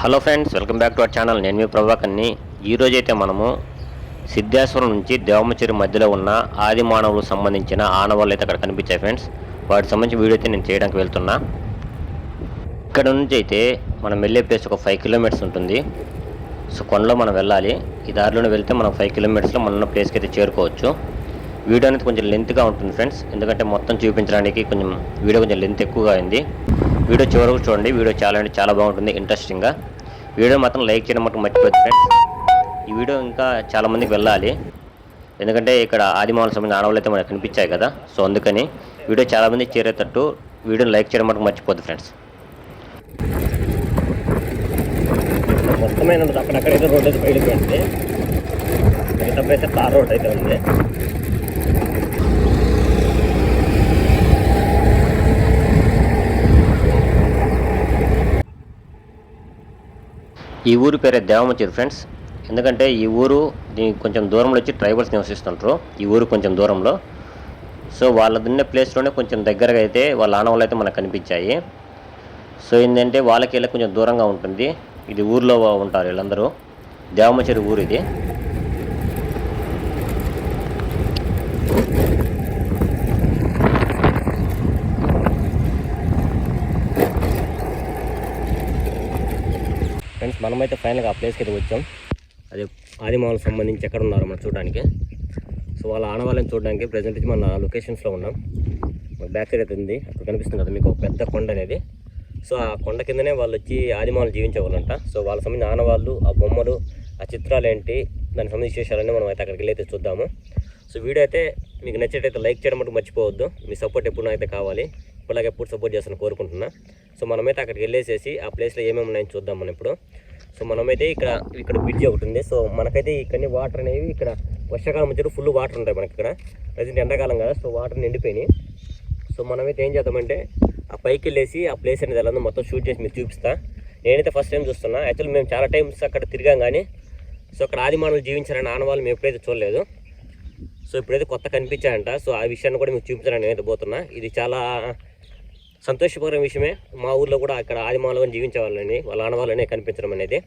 Hello friends welcome back to our channel. నేను మీ ప్రభాకర్ని. ఈరోజు అయితే మనము సిద్ధేశ్వరం నుంచి దేవమచిరి మధ్యలో ఉన్న ఆది మానవులకు సంబంధించిన ఆనవాళ్ళు అయితే అక్కడ కనిపించాయి ఫ్రెండ్స్. వాటికి సంబంధించిన వీడియో అయితే నేను చేయడానికి వెళ్తున్నా. ఇక్కడ నుంచి అయితే మనం వెళ్ళే ప్లేస్ ఒక ఫైవ్ కిలోమీటర్స్ ఉంటుంది. సో కొండలో మనం వెళ్ళాలి. ఈ దారిలోనే వెళ్తే మనం ఫైవ్ కిలోమీటర్స్లో మనం ఉన్న ప్లేస్కి అయితే చేరుకోవచ్చు. వీడియో అనేది కొంచెం లెంత్గా ఉంటుంది ఫ్రెండ్స్. ఎందుకంటే మొత్తం చూపించడానికి కొంచెం వీడియో కొంచెం లెంత్ ఎక్కువగా అయింది. వీడియో చివరకు చూడండి. వీడియో చాలా అంటే చాలా బాగుంటుంది ఇంట్రెస్టింగ్గా వీడియో మాత్రం లైక్ చేయడం మాత్రం మర్చిపోద్దు ఫ్రెండ్స్ ఈ వీడియో ఇంకా చాలామందికి వెళ్ళాలి. ఎందుకంటే ఇక్కడ ఆదిమాల సంబంధించిన ఆడవాళ్ళు అయితే మనకు కనిపించాయి కదా. సో అందుకని వీడియో చాలామంది చేరేటట్టు వీడియోని లైక్ చేయడం మాత్రం మర్చిపోద్దు ఫ్రెండ్స్ మొత్తమైన అక్కడక్కడైతే రోడ్ అయితే బయలుపోయింది మిగతా అయితే తార్ రోడ్ అయితే ఉంది. ఈ ఊరు పేరే దేవమచిరు ఫ్రెండ్స్. ఎందుకంటే ఈ ఊరు దీనికి కొంచెం దూరంలో వచ్చి ట్రైబల్స్ నివసిస్తుంటారు. ఈ ఊరు కొంచెం దూరంలో. సో వాళ్ళదున్నే ప్లేస్లోనే కొంచెం దగ్గరగా అయితే వాళ్ళ ఆనవాళ్ళు అయితే మనకు కనిపించాయి. సో ఏంటంటే వాళ్ళకి వెళ్ళి కొంచెం దూరంగా ఉంటుంది. ఇది ఊర్లో ఉంటారు వీళ్ళందరూ. దేవమచేరి ఊరు ఇది. ఫ్రెండ్స్ మనమైతే ఫైనల్గా ఆ ప్లేస్కి అయితే వచ్చాం. అది ఆదిమాలకు సంబంధించి ఎక్కడ ఉన్నారు మనం చూడడానికి. సో వాళ్ళ ఆనవాళ్ళని చూడడానికి ప్రజెంట్ అయితే మన లొకేషన్స్లో ఉన్నాం. బ్యాక్ సైడ్ అయితే ఉంది. అక్కడ కనిపిస్తుంది కదా మీకు ఒక పెద్ద కొండ అనేది. సో ఆ కొండ కిందనే వాళ్ళు వచ్చి ఆదిమాలు జీవించేవాళ్ళంట. సో వాళ్ళ సంబంధించిన ఆనవాళ్ళు ఆ బొమ్మలు ఆ చిత్రాలు ఏంటి దానికి సంబంధించిన విశేషాలన్నీ మనం అయితే అక్కడికి వెళ్ళి అయితే చూద్దాము. సో వీడియో అయితే మీకు నచ్చేటైతే లైక్ చేయడం మటుకు మర్చిపోవద్దు. మీ సపోర్ట్ ఎప్పుడు అయితే కావాలి ఇప్పటిలాగే ఎప్పుడు సపోర్ట్ చేస్తాను కోరుకుంటున్నా. సో మనమైతే అక్కడికి వెళ్ళేసేసి ఆ ప్లేస్లో ఏమేమి ఉన్నాయని చూద్దాం మనం ఇప్పుడు. సో మనమైతే ఇక్కడ ఇక్కడ బ్రిడ్జ్ ఒకటి ఉంది. సో మనకైతే ఇక్కడ వాటర్ అనేవి ఇక్కడ వర్షాకాలం వచ్చారు ఫుల్ వాటర్ ఉంటాయి మనకి ఇక్కడ. ప్రజెంట్ ఎండాకాలం కదా సో వాటర్ నిండిపోయినాయి. సో మనమైతే ఏం చేద్దామంటే ఆ పైకి వెళ్ళేసి ఆ ప్లేస్ అనేది ఎలా మొత్తం షూట్ చేసి మీకు చూపిస్తా. నేనైతే ఫస్ట్ టైం చూస్తున్నా. యాక్చువల్ మేము చాలా టైమ్స్ అక్కడ తిరిగాం కానీ సో అక్కడ ఆదిమానులు జీవించారని ఆనవాళ్ళు మేము ఎప్పుడైతే చూడలేదు. సో ఇప్పుడైతే కొత్త కనిపించాయంట. సో ఆ విషయాన్ని కూడా మీకు చూపించాలని నేనైతే పోతున్నా. ఇది చాలా సంతోషకరమైన విషయమే. మా ఊర్లో కూడా అక్కడ ఆదిమాలుగా జీవించే వాళ్ళని వాళ్ళ ఆనవాళ్ళనే కనిపించడం అనేది.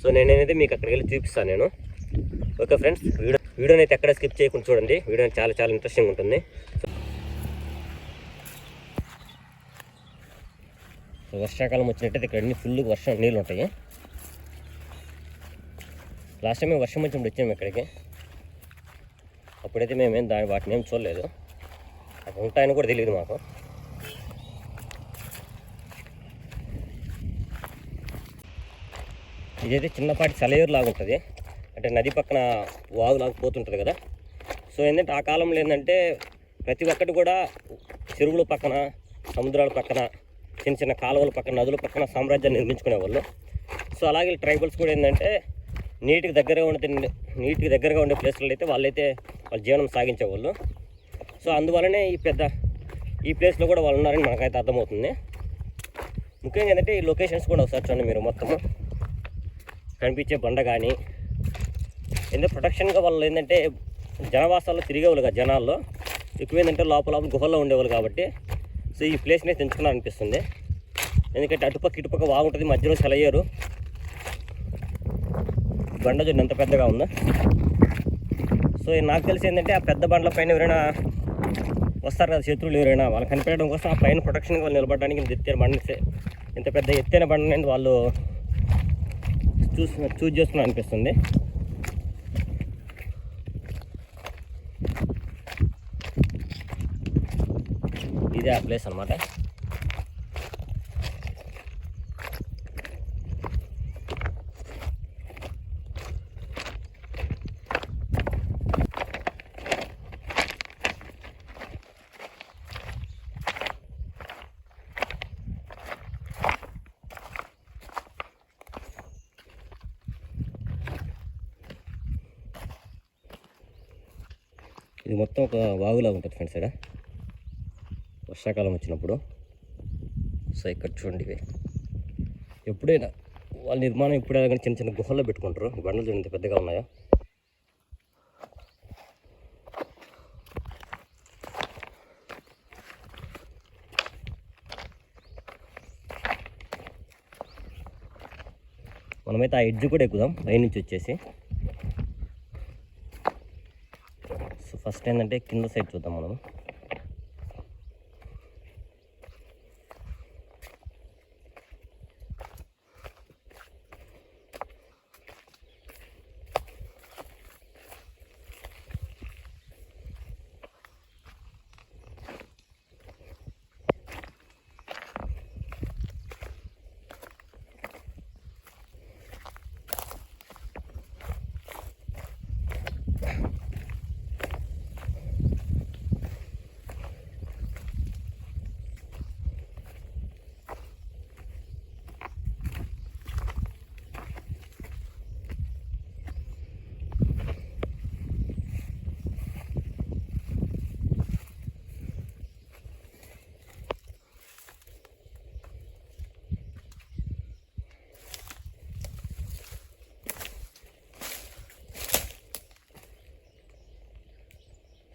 సో నేనైతే మీకు అక్కడికి వెళ్ళి చూపిస్తాను నేను. ఓకే ఫ్రెండ్స్ వీడియో వీడియోని అయితే ఎక్కడ స్కిప్ చేయకుండా చూడండి. వీడియో చాలా చాలా ఇంట్రెస్టింగ్ ఉంటుంది. వర్షాకాలం వచ్చినట్టయితే ఇక్కడ అన్ని ఫుల్ వర్షం నీళ్ళు ఉంటాయి. లాస్ట్ టైం మేము వర్షం వచ్చినప్పుడు వచ్చాము ఇక్కడికి. అప్పుడైతే మేమేం దాని వాటిని ఏం చూడలేదు. అక్కడ ఉంటాయని కూడా తెలియదు మాకు. ఇదైతే చిన్నపాటి సెలయేరు లాగా ఉంటుంది. అంటే నది పక్కన వాగులాగా పోతుంటుంది కదా. సో ఏంటంటే ఆ కాలంలో ఏంటంటే ప్రతి ఒక్కటి కూడా చెరువుల పక్కన సముద్రాల పక్కన చిన్న చిన్న కాలువల పక్కన నదుల పక్కన సామ్రాజ్యాన్ని నిర్మించుకునేవాళ్ళు. సో అలాగే ట్రైబల్స్ కూడా ఏంటంటే నీటికి దగ్గరగా ఉండే నీటికి దగ్గరగా ఉండే ప్లేస్లలో అయితే వాళ్ళైతే వాళ్ళ జీవనం సాగించేవాళ్ళు. సో అందువల్లనే ఈ పెద్ద ఈ ప్లేస్లో కూడా వాళ్ళు ఉన్నారని మనకైతే అర్థమవుతుంది. ముఖ్యంగా ఏంటంటే ఈ లొకేషన్స్ కూడా ఒకసారి చూడండి మీరు మొత్తము. కనిపించే బండ కానీ ఎందుకంటే ప్రొటెక్షన్గా వాళ్ళు ఏంటంటే జనవాసాల్లో తిరిగేవాళ్ళు కదా జనాల్లో. ఎక్కువ ఏంటంటే లోపల లోపల గుహల్లో ఉండేవాళ్ళు కాబట్టి సో ఈ ప్లేస్ని తెంచుకున్నారనిపిస్తుంది. ఎందుకంటే అటుపక్క ఇటుపక్క బాగుంటుంది మధ్యలో సెలయ్యారు బండ చూడండి ఎంత పెద్దగా ఉందో. సో నాకు తెలిసి ఏంటంటే ఆ పెద్ద బండ్ల పైన ఎవరైనా వస్తారు కదా శత్రువులు ఎవరైనా వాళ్ళు కనిపెట్టడం కోసం ఆ పైన ప్రొటెక్షన్గా వాళ్ళు నిలబడడానికి ఎత్తిన ఎత్తైన బండి ఇంత పెద్ద ఎత్తైన బండి వాళ్ళు చూసి చూజ్ చేసుకుని అనిపిస్తుంది. ఇదే ఆ ప్లేస్ అనమాట ఇది మొత్తం ఒక వాగులాగా ఉంటుంది ఫ్రెండ్స్ ఇక్కడ. వర్షాకాలం వచ్చినప్పుడు. సో ఇక్కడ చూడండి ఇవి. ఎప్పుడైనా వాళ్ళ నిర్మాణం ఎప్పుడైనా కానీ చిన్న చిన్న గుహల్లో పెట్టుకుంటారు. బండలు చూడండి పెద్దగా ఉన్నాయా. మనమైతే ఆ ఎడ్జ్ కూడా ఎక్కుదాం. పైనుంచి వచ్చేసి సో ఫస్ట్ ఏంటంటే కింద సైడ్ చూద్దాం మనం.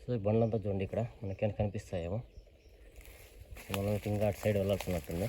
సో బండ్లంతా చూడండి ఇక్కడ మనకేమైనా కనిపిస్తాయేమో. మనం ఇంకా అటు సైడ్ వెళ్ళాల్సినట్టుంది.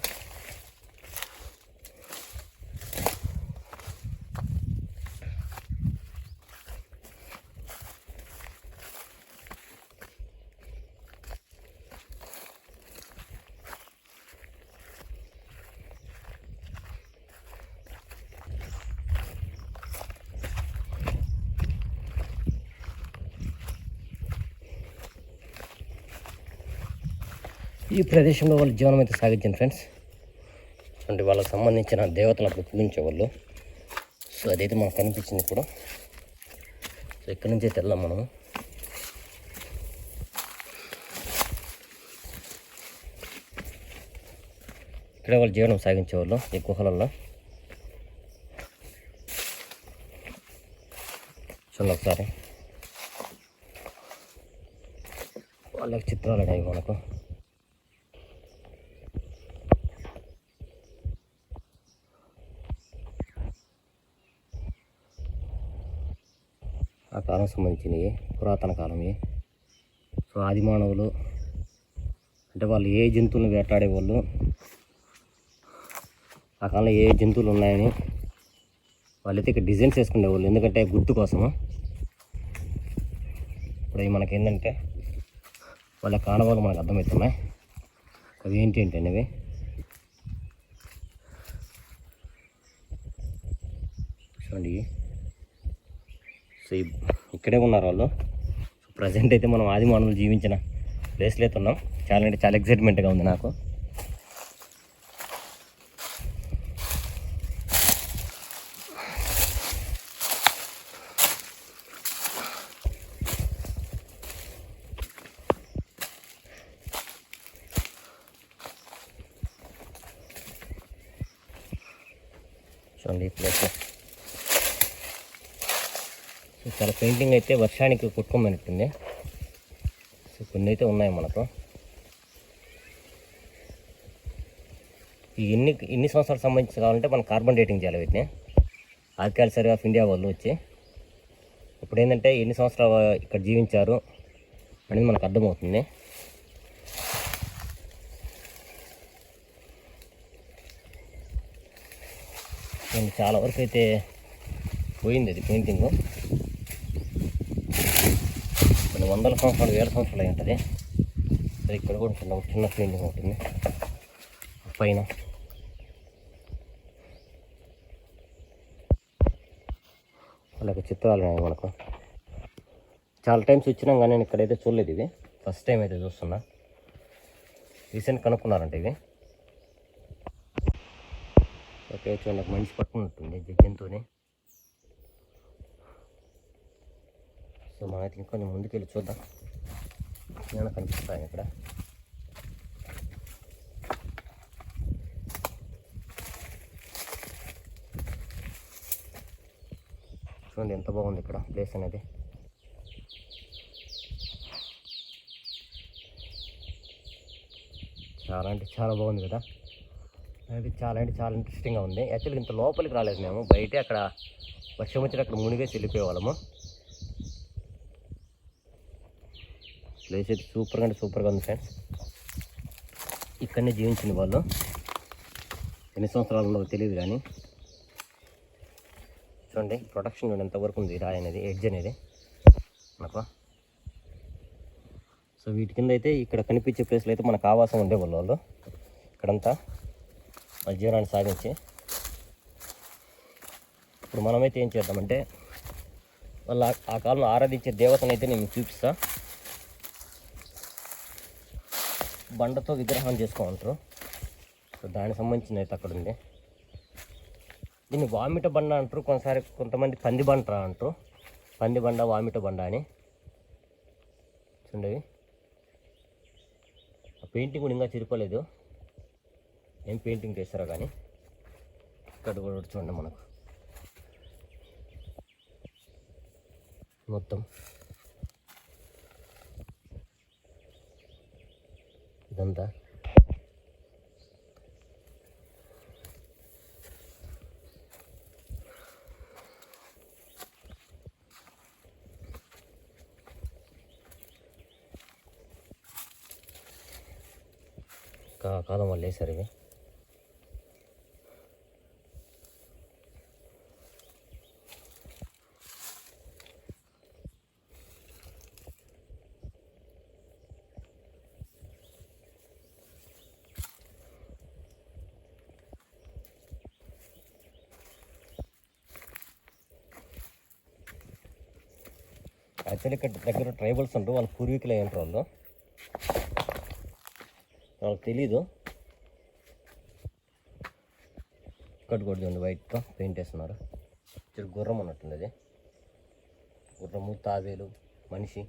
ఈ ప్రదేశంలో వాళ్ళు జీవనం అయితే సాగించారు ఫ్రెండ్స్ అంటే వాళ్ళకి సంబంధించిన దేవతలు అప్పుడు పూజించేవాళ్ళు సో అదైతే మనకు కనిపించింది ఇప్పుడు. సో ఇక్కడి నుంచి అయితే వెళ్దాం మనము. ఇక్కడ వాళ్ళు జీవనం సాగించేవాళ్ళు ఈ గుహలలో చూడండి ఒకసారి. వాళ్ళకి చిత్రాలు అనేవి మనకు. ఆ సంబంధించినవి పురాతన కాలమే సో ఆది మానవులు అంటే వాళ్ళు ఏ జంతువులను వేటాడేవాళ్ళు ఆ కాలంలో ఏ జంతువులు ఉన్నాయని వాళ్ళైతే ఇక్కడ డిజైన్స్ వేసుకునేవాళ్ళు ఎందుకంటే గుర్తు కోసము? ఇప్పుడు మనకి ఏంటంటే వాళ్ళ కానవాళ్ళు మనకు అర్థమవుతున్నాయి. అవి ఏంటి ఏంటి అనేవి. చూడండి. సో ఇక్కడే ఉన్నారు వాళ్ళు. ప్రజెంట్ అయితే మనం ఆది మానవులు జీవించిన ప్లేస్లో అయితే ఉన్నాం. చాలా అంటే చాలా ఎక్సైట్మెంట్గా ఉంది నాకు చూడండి ఈ ప్లేస్ సో చాలా పెయింటింగ్ అయితే వర్షానికి కొట్టుకోమన్నట్టుంది. సో కొన్ని అయితే ఉన్నాయి మనకు. ఈ ఎన్ని ఎన్ని సంవత్సరాలకు సంబంధించి కావాలంటే మనం కార్బన్ డేటింగ్ చేయాలి వీటిని. ఆర్కికల్చర్ ఆఫ్ ఇండియా వాళ్ళు వచ్చి. ఇప్పుడు ఏంటంటే ఎన్ని సంవత్సరాలు ఇక్కడ జీవించారు అనేది మనకు అర్థమవుతుంది. నేను చాలా వరకు అయితే పోయింది అది పెయింటింగ్. రెండు వందల సంవత్సరాలు వేల సంవత్సరాలు అయి ఉంటుంది. సరే ఇక్కడ కూడా చిన్న ఒక చిన్న పెయింటింగ్ ఉంటుంది. పైన. వాళ్ళకి చిత్రాలు ఉన్నాయి మనకు. చాలా టైమ్స్ వచ్చినాం కానీ నేను ఇక్కడైతే చూడలేదు ఇది ఫస్ట్ టైం అయితే చూస్తున్నా. రీసెంట్ కనుక్కున్నారంట ఇది ఓకే చూడండి మంచి పట్టుకున్నట్టుంది జంతువుని సో మనమైతే ఇంకొంచెం ముందుకెళ్ళి చూద్దాం. ఏమైనా కనిపిస్తాయి ఇక్కడ? చూడండి ఎంత బాగుంది ఇక్కడ ప్లేస్ అనేది. చాలా అంటే చాలా బాగుంది కదా. అది చాలా అంటే చాలా ఇంట్రెస్టింగ్గా ఉంది. యాక్చువల్గా ఇంత లోపలికి రాలేదు మేము. బయటే అక్కడ వర్షం వచ్చిన అక్కడ మునిగేసి వెళ్ళిపోయేవాళ్ళము. ప్లేస్ అయితే సూపర్గా అంటే సూపర్గా ఉంది ఫ్రెండ్స్. ఇక్కడనే జీవించింది వాళ్ళు. ఎన్ని సంవత్సరాలు ఉన్నదో తెలియదు కానీ. చూడండి ప్రొడక్షన్ చూడండి ఎంతవరకు ఉంది రాయి అనేది ఎడ్జ్ అనేది. మనకు సో వీటి కింద అయితే ఇక్కడ కనిపించే ప్లేస్లో అయితే మనకు ఆవాసం ఉండేవాళ్ళు వాళ్ళు. ఇక్కడంతా వాళ్ళ జీవనాన్ని సాగించి. ఇప్పుడు మనమైతే ఏం చేద్దామంటే వాళ్ళ ఆ- కాలంలో ఆరాధించే దేవతను అయితే నేను చూపిస్తాను చూపిస్తా బండతో విగ్రహం చేసుకోమంటారు. సో దానికి సంబంధించిన అయితే అక్కడ ఉంది. దీన్ని వామిట బండ అంటారు. కొంతసారి కొంతమంది పంది బండ అంటారు. పంది బండ వామిట బండ అని. చూడండి. ఆ పెయింటింగ్ కూడా ఇంకా చిరిపోలేదు. ఏం పెయింటింగ్ చేస్తారో కానీ. ఇక్కడ కూడా చూడండి మనకు. మొత్తం. ఇదంతా కా- కాలం వాళ్ళు వేసారు ఇవి యాక్చువల్లీ ఇక్కడ దగ్గర ట్రైబల్స్ ఉంటారు వాళ్ళ పూర్వీకులు అయ్యి ఉంటారు వాళ్ళు వాళ్ళకి తెలీదు. ఇక్కడ కూడా చూడండి వైట్తో పెయింట్ వేస్తున్నారు. ఇక్కడ గుర్రం అన్నట్టుంది అది గుర్రము తాబేలు మనిషి.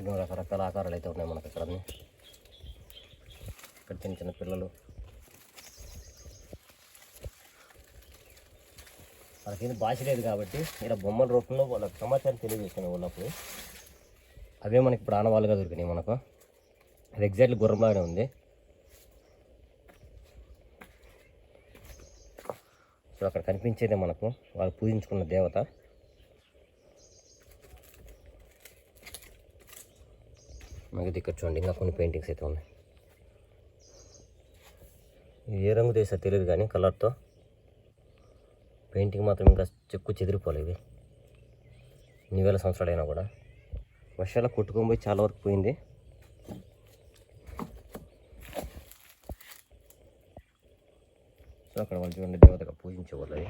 ఎన్నో రకరకాల ఆకారాలు అయితే ఉన్నాయి మనకి ఇక్కడ ఇక్కడ చిన్న చిన్న పిల్లలు. వాళ్ళకేం భాష లేదు కాబట్టి ఇలా బొమ్మల రూపంలో వాళ్ళకి సమాచారం తెలియజేసాను వాళ్ళప్పుడు అవే మనకి ఇప్పుడు ఆనవాళ్ళుగా దొరికినాయి మనకు. అది ఎగ్జాక్ట్లీ గుర్రంలాగానే ఉంది. సో అక్కడ కనిపించేదే మనకు వాళ్ళు పూజించుకున్న దేవత. మనకి ఇక్కడ చూడండి ఇంకా కొన్ని పెయింటింగ్స్ అయితే ఉన్నాయి. ఏ రంగు తీసా తెలియదు కానీ కలర్తో పెయింటింగ్ మాత్రం ఇంకా చెక్కు చెదిరిపోలేదు. ఎన్ని వేల సంవత్సరాలైనా కూడా. వర్షాలు కొట్టుకొని పోయి చాలా వరకు పోయింది. సో అక్కడ వాళ్ళు చూడండి దేవతగా పూజించేవాళ్ళు అది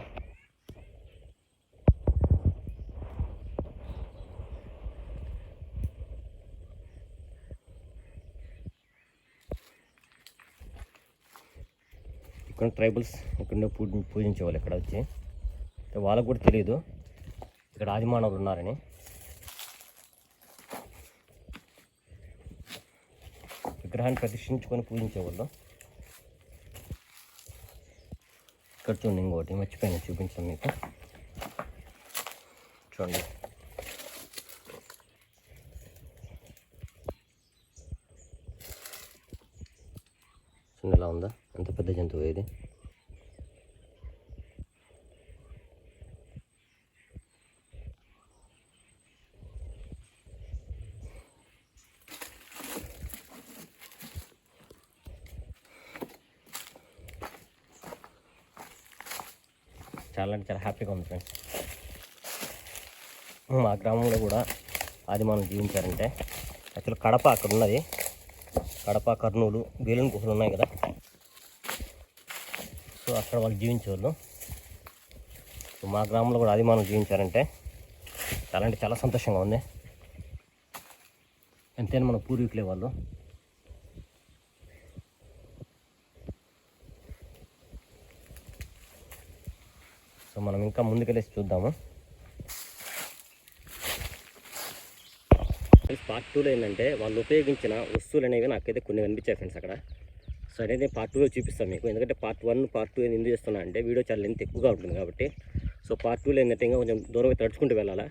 ఇక్కడ ట్రైబల్స్ ఇక్కడ పూజ పూజించే వాళ్ళు ఇక్కడ వచ్చి. వాళ్ళకు కూడా తెలియదు ఇక్కడ ఆదిమానవులు ఉన్నారని. విగ్రహాన్ని ప్రతిష్ఠించుకొని పూజించేవాళ్ళు. ఇక్కడ చూడండి ఇంకోటి మర్చిపోయాను చూపించాను మీకు. చూడండి. చూడండి ఎలా ఉందా? ఎంత పెద్ద జంతువు ఇది? చాలా అంటే చాలా హ్యాపీగా ఉంది ఫ్రెండ్స్ మా గ్రామంలో కూడా ఆదిమానం జీవించారంటే యాక్చువల్ కడప అక్కడ ఉన్నది. కడప కర్నూలు వేలుని గుహలు ఉన్నాయి కదా. సో అక్కడ వాళ్ళు జీవించేవాళ్ళు. సో మా గ్రామంలో కూడా ఆదిమానం జీవించారంటే చాలా అంటే చాలా సంతోషంగా ఉంది. ఎంతైనా మన పూర్వీకులే వాళ్ళు. సో మనం ఇంకా ముందుకెళ్ళేసి చూద్దాము. పార్ట్ టూలో ఏంటంటే వాళ్ళు ఉపయోగించిన వస్తువులు అనేవి నాకైతే కొన్ని కనిపించాయి ఫ్రెండ్స్ అక్కడ. సో అనేది పార్ట్ టూలో చూపిస్తాను మీకు. ఎందుకంటే పార్ట్ వన్ పార్ట్ టూ ఎందుకు చేస్తున్నా అంటే వీడియో చాలా లెంత్ ఎక్కువగా ఉంటుంది కాబట్టి. సో పార్ట్ టూలో ఏంటంటే ఇంకా కొంచెం దూరంగా తడుచుకుంటూ వెళ్ళాలా.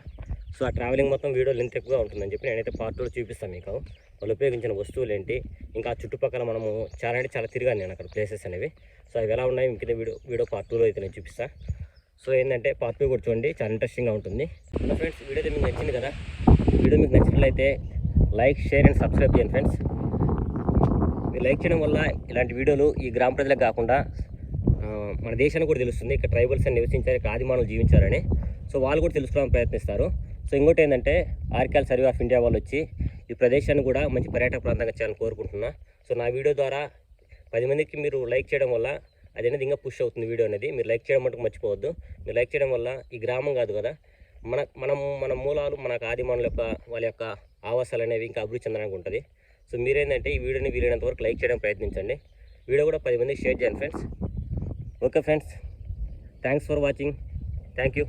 సో ఆ ట్రావెలింగ్ మొత్తం వీడియో లెంత్ ఎక్కువగా ఉంటుందని చెప్పి నేనైతే పార్ట్ టూలో చూపిస్తాను మీకు. వాళ్ళు ఉపయోగించిన వస్తువులు ఏంటి? ఇంకా చుట్టుపక్కల మనము చాలా అంటే చాలా తిరిగాను నేను అక్కడ ప్లేసెస్ అనేవి. సో అవి ఎలా ఉన్నాయి? ఇంకే వీడియో వీడియో పార్ట్ టూలో అయితే నేను చూపిస్తాను సో ఏంటంటే పార్ట్ కూర్చోండి కూడా చూడండి చాలా ఇంట్రెస్టింగ్గా ఉంటుంది ఫ్రెండ్స్ వీడియో మీకు నచ్చింది కదా? వీడియో మీకు నచ్చినట్లయితే లైక్ షేర్ అండ్ సబ్స్క్రైబ్ చేయండి ఫ్రెండ్స్ మీరు లైక్ చేయడం వల్ల ఇలాంటి వీడియోలు ఈ గ్రామ ప్రజలకు కాకుండా మన దేశానికి కూడా తెలుస్తుంది. ఇక్కడ ట్రైబల్స్ అని నివసించారు ఇక్కడ ఆదిమానులు జీవించారని. సో వాళ్ళు కూడా తెలుసుకోవడానికి ప్రయత్నిస్తారు. సో ఇంకోటి ఏంటంటే ఆర్కియాల్ సర్వే ఆఫ్ ఇండియా వాళ్ళు వచ్చి ఈ ప్రదేశాన్ని కూడా మంచి పర్యాటక ప్రాంతంగా చేయాలని కోరుకుంటున్నా. సో నా వీడియో ద్వారా పది మందికి మీరు లైక్ చేయడం వల్ల అది అనేది ఇంకా పుష్ అవుతుంది వీడియో అనేది. మీరు లైక్ చేయడం మటుకు మర్చిపోవద్దు. మీరు లైక్ చేయడం వల్ల ఈ గ్రామం కాదు కదా. మన మనం మన మూలాలు మన ఆదిమానుల యొక్క వాళ్ళ యొక్క ఆవాసాలు అనేవి ఇంకా అభివృద్ధి చెందడానికి ఉంటుంది. సో మీరేంటంటే ఈ వీడియోని వీలైనంత వరకు లైక్ చేయడం ప్రయత్నించండి. వీడియో కూడా పది మందికి షేర్ చేయండి friends okay friends thanks for watching thank you